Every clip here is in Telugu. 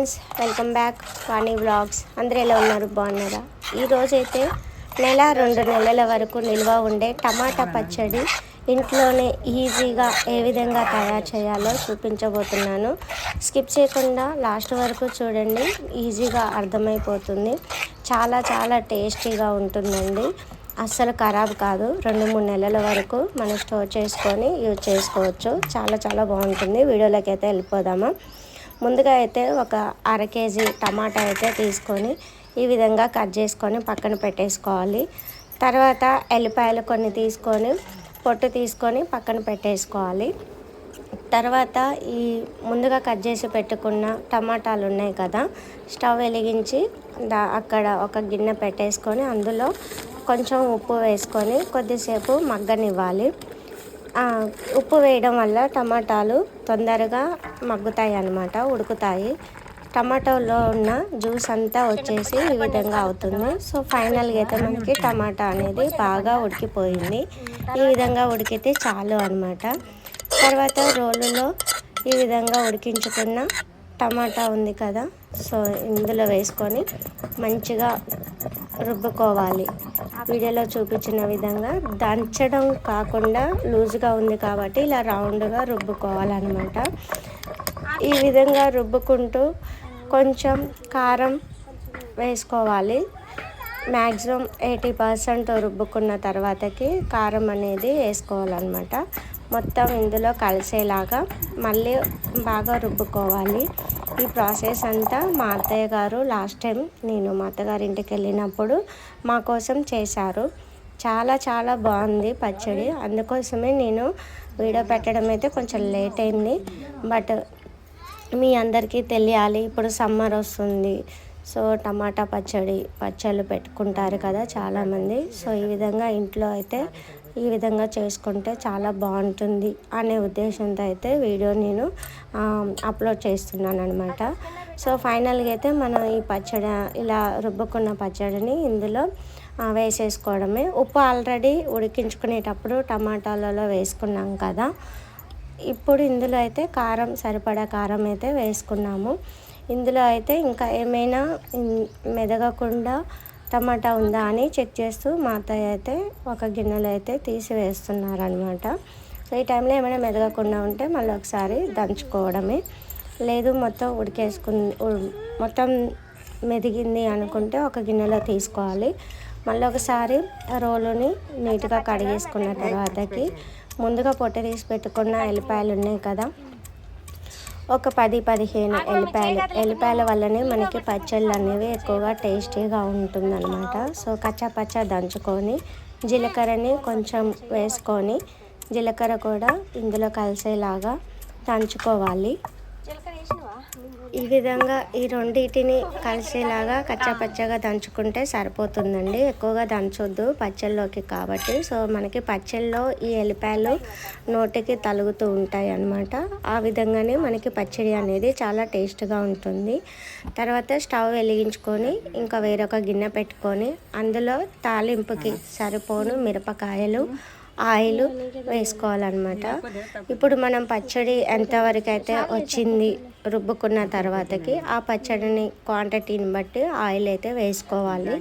Friends welcome back Vani blogs అందరూ ఎలా ఉన్నారు? బాగున్నారా? ఈరోజైతే నెల రెండు నెలల వరకు నిల్వ ఉండే టమాటా పచ్చడి ఇంట్లోనే ఈజీగా ఏ విధంగా తయారు చేయాలో చూపించబోతున్నాను. స్కిప్ చేయకుండా లాస్ట్ వరకు చూడండి ఈజీగా అర్థమైపోతుంది. చాలా చాలా టేస్టీగా ఉంటుందండి. అస్సలు ఖరాబ్ కాదు. రెండు మూడు నెలల వరకు మనం స్టోర్ చేసుకొని యూజ్ చేసుకోవచ్చు. చాలా చాలా బాగుంటుంది. వీడియోలోకి అయితే వెళ్ళిపోదామా? ముందుగా అయితే ఒక అర కేజీ టమాటా అయితే తీసుకొని ఈ విధంగా కట్ చేసుకొని పక్కన పెట్టేసుకోవాలి. తర్వాత ఎల్లిపాయలు కొన్ని తీసుకొని పొట్టు తీసుకొని పక్కన పెట్టేసుకోవాలి. తర్వాత ఈ ముందుగా కట్ చేసి పెట్టుకున్న టమాటాలు ఉన్నాయి కదా స్టవ్ వెలిగించి దా అక్కడ ఒక గిన్నె పెట్టేసుకొని అందులో కొంచెం ఉప్పు వేసుకొని కొద్దిసేపు మగ్గనివ్వాలి. ఉప్పు వేయడం వల్ల టమాటాలు తొందరగా మగ్గుతాయి అన్నమాట ఉడుకుతాయి. టమాటోలో ఉన్న జ్యూస్ అంతా వచ్చేసి ఈ విధంగా అవుతుంది. సో ఫైనల్గా అయితే మనకి టమాటా అనేది బాగా ఉడికిపోయింది. ఈ విధంగా ఉడికితే చాలు అనమాట తర్వాత రోలులో ఈ విధంగా ఉడికించుకున్న టమాటా ఉంది కదా సో ఇందులో వేసుకొని మంచిగా రుబ్బుకోవాలి. వీడియోలో చూపించిన విధంగా దంచడం కాకుండా లూజ్గా ఉంది కాబట్టి ఇలా రౌండ్గా రుబ్బుకోవాలన్నమాట. ఈ విధంగా రుబ్బుకుంటూ కొంచెం కారం వేసుకోవాలి. మ్యాక్సిమం ఎయిటీ పర్సెంట్ రుబ్బుకున్న తర్వాతకి కారం అనేది వేసుకోవాలన్నమాట. మొత్తం ఇందులో కలిసేలాగా మళ్ళీ బాగా రుబ్బుకోవాలి. ఈ ప్రాసెస్ అంతా మా అత్తయ్య గారు లాస్ట్ టైం నేను మా అత్తగారి ఇంటికి వెళ్ళినప్పుడు మా కోసం చేశారు. చాలా చాలా బాగుంది పచ్చడి. అందుకోసమే నేను వీడియో పెట్టడం అయితే కొంచెం లేట్ అయింది. బట్ మీ అందరికీ తెలియాలి ఇప్పుడు సమ్మర్ వస్తుంది. సో టమాటా పచ్చడి పచ్చళ్ళు పెట్టుకుంటారు కదా చాలామంది. సో ఈ విధంగా ఇంట్లో అయితే ఈ విధంగా చేసుకుంటే చాలా బాగుంటుంది అనే ఉద్దేశంతో అయితే వీడియో నేను అప్లోడ్ చేస్తున్నాను అనమాట సో ఫైనల్గా అయితే మనం ఈ పచ్చడి ఇలా రుబ్బుకున్న పచ్చడిని ఇందులో వేసేసుకోవడమే. ఉప్పు ఆల్రెడీ ఉడికించుకునేటప్పుడు టమాటాలలో వేసుకున్నాం కదా. ఇప్పుడు ఇందులో అయితే కారం సరిపడా కారం అయితే వేసుకున్నాము. ఇందులో అయితే ఇంకా ఏమైనా మెదగకుండా టమాటా ఉందా అని చెక్ చేస్తూ మా అత్తయ్య అయితే ఒక గిన్నెలో అయితే తీసివేస్తున్నారనమాట సో ఈ టైంలో ఏమైనా మెదగకుండా ఉంటే మళ్ళీ ఒకసారి దంచుకోవడమే. లేదు మొత్తం ఉడికేసుకు మొత్తం మెదిగింది అనుకుంటే ఒక గిన్నెలో తీసుకోవాలి. మళ్ళీ ఒకసారి రోలుని నీట్గా కడిగేసుకున్న తర్వాతకి ముందుగా పొట్ట తీసి పెట్టుకున్న ఎల్లిపాయలు ఉన్నాయి కదా ఒక పది పదిహేను ఎల్లిపాయలు. ఎల్లిపాయల వల్లనే మనకి పచ్చళ్ళు అనేవి ఎక్కువగా టేస్టీగా ఉంటుందన్నమాట. సో కచ్చా పచ్చా దంచుకొని జీలకర్రని కొంచెం వేసుకొని జీలకర్ర కూడా ఇందులో కలిసేలాగా దంచుకోవాలి. ఈ విధంగా ఈ రెండింటిని కలిసేలాగా కచ్చపచ్చగా దంచుకుంటే సరిపోతుందండి. ఎక్కువగా దంచొద్దు పచ్చళ్ళలోకి కాబట్టి. సో మనకి పచ్చళ్ళలో ఈ ఎల్లిపాయలు నోటికి తలుగుతూ ఉంటాయి అన్నమాట ఆ విధంగానే మనకి పచ్చడి అనేది చాలా టేస్ట్గా ఉంటుంది. తర్వాత స్టవ్ వెలిగించుకొని ఇంకా వేరొక గిన్నె పెట్టుకొని అందులో తాలింపుకి సరిపోను మిరపకాయలు ఆయిల్ వేసుకోవాలన్నమాట. ఇప్పుడు మనం పచ్చడి ఎంతవరకు అయితే వచ్చింది రుబ్బుకున్న తర్వాతకి ఆ పచ్చడిని క్వాంటిటీని బట్టి ఆయిల్ అయితే వేసుకోవాలి.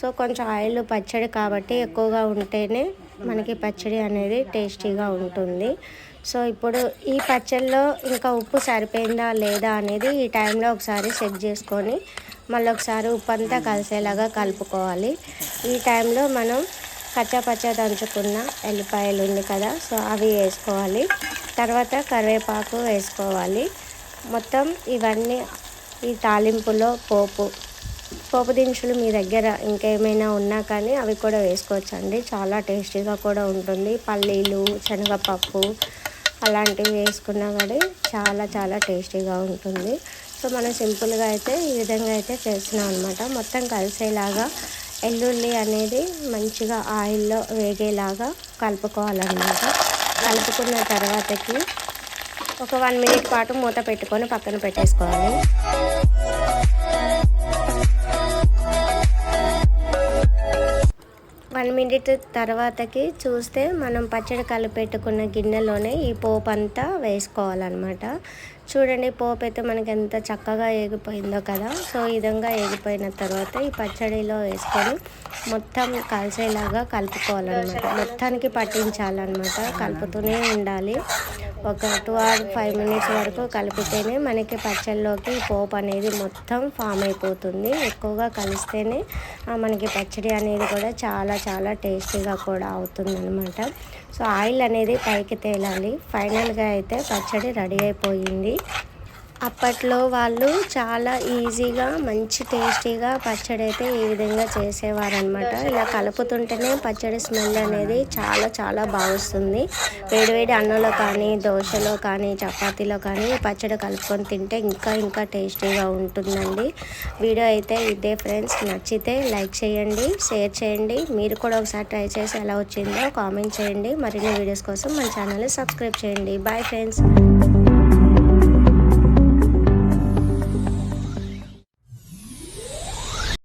సో కొంచెం ఆయిల్ పచ్చడి కాబట్టి ఎక్కువగా ఉంటేనే మనకి పచ్చడి అనేది టేస్టీగా ఉంటుంది. సో ఇప్పుడు ఈ పచ్చడిలో ఇంకా ఉప్పు సరిపోయిందా లేదా అనేది ఈ టైంలో ఒకసారి చెక్ చేసుకొని మళ్ళీ ఒకసారి ఉప్పు అంతా కలిసేలాగా కలుపుకోవాలి. ఈ టైంలో మనం కచ్చాపచ్చా దంచుకున్న ఎల్లిపాయలు ఉంది కదా సో అవి వేసుకోవాలి. తర్వాత కరివేపాకు వేసుకోవాలి. మొత్తం ఇవన్నీ ఈ తాలింపులో పోపు పోపు దినుసులు మీ దగ్గర ఇంకేమైనా ఉన్నా కానీ అవి కూడా వేసుకోవచ్చండి. చాలా టేస్టీగా కూడా ఉంటుంది. పల్లీలు శనగపప్పు అలాంటివి వేసుకున్నా కానీ చాలా చాలా టేస్టీగా ఉంటుంది. సో మనం సింపుల్గా అయితే ఈ విధంగా అయితే చేస్తున్నాం అనమాట మొత్తం కలిసేలాగా ఎల్లుల్లి అనేది మంచిగా ఆయిల్లో వేగేలాగా కలుపుకోవాలన్నమాట. కలుపుకున్న తర్వాతకి ఒక వన్ మినిట్ పాటు మూత పెట్టుకొని పక్కన పెట్టేసుకోవాలి. వన్ మినిట్ తర్వాతకి చూస్తే మనం పచ్చడి కలిపెట్టుకున్న గిన్నెలోనే ఈ పోపు అంతా వేసుకోవాలన్నమాట. చూడండి పోపు అయితే మనకి ఎంత చక్కగా ఏగిపోయిందో కదా. సో ఈ విధంగా ఏగిపోయిన తర్వాత ఈ పచ్చడిలో వేసుకొని మొత్తం కలిసేలాగా కలుపుకోవాలన్నమాట. మొత్తానికి పట్టించాలన్నమాట. కలుపుతూనే ఉండాలి. ఒక టూ ఆర్ ఫైవ్ మినిట్స్ వరకు కలిపితేనే మనకి పచ్చడిలోకి పోపు అనేది మొత్తం ఫామ్ అయిపోతుంది. ఎక్కువగా కలిస్తేనే మనకి పచ్చడి అనేది కూడా చాలా చాలా టేస్టీగా కూడా అవుతుంది అనమాట సో ఆయిల్ అనేది పైకి తేలాలి. ఫైనల్గా అయితే పచ్చడి రెడీ అయిపోయింది. అప్పట్లో వాళ్ళు చాలా ఈజీగా మంచి టేస్టీగా పచ్చడి అయితే ఈ విధంగా చేసేవారనమాట ఇలా కలుపుతుంటేనే పచ్చడి స్మెల్ అనేది చాలా చాలా బాగుస్తుంది. వేడివేడి అన్నంలో కానీ దోశలో కానీ చపాతీలో కానీ పచ్చడి కలుపుకొని తింటే ఇంకా ఇంకా టేస్టీగా ఉంటుందండి. వీడియో అయితే ఇదే ఫ్రెండ్స్. నచ్చితే లైక్ చేయండి షేర్ చేయండి. మీరు కూడా ఒకసారి ట్రై చేసి ఎలా వచ్చిందో కామెంట్ చేయండి. మరిన్ని వీడియోస్ కోసం మన ఛానల్ని సబ్స్క్రైబ్ చేయండి. Bye friends.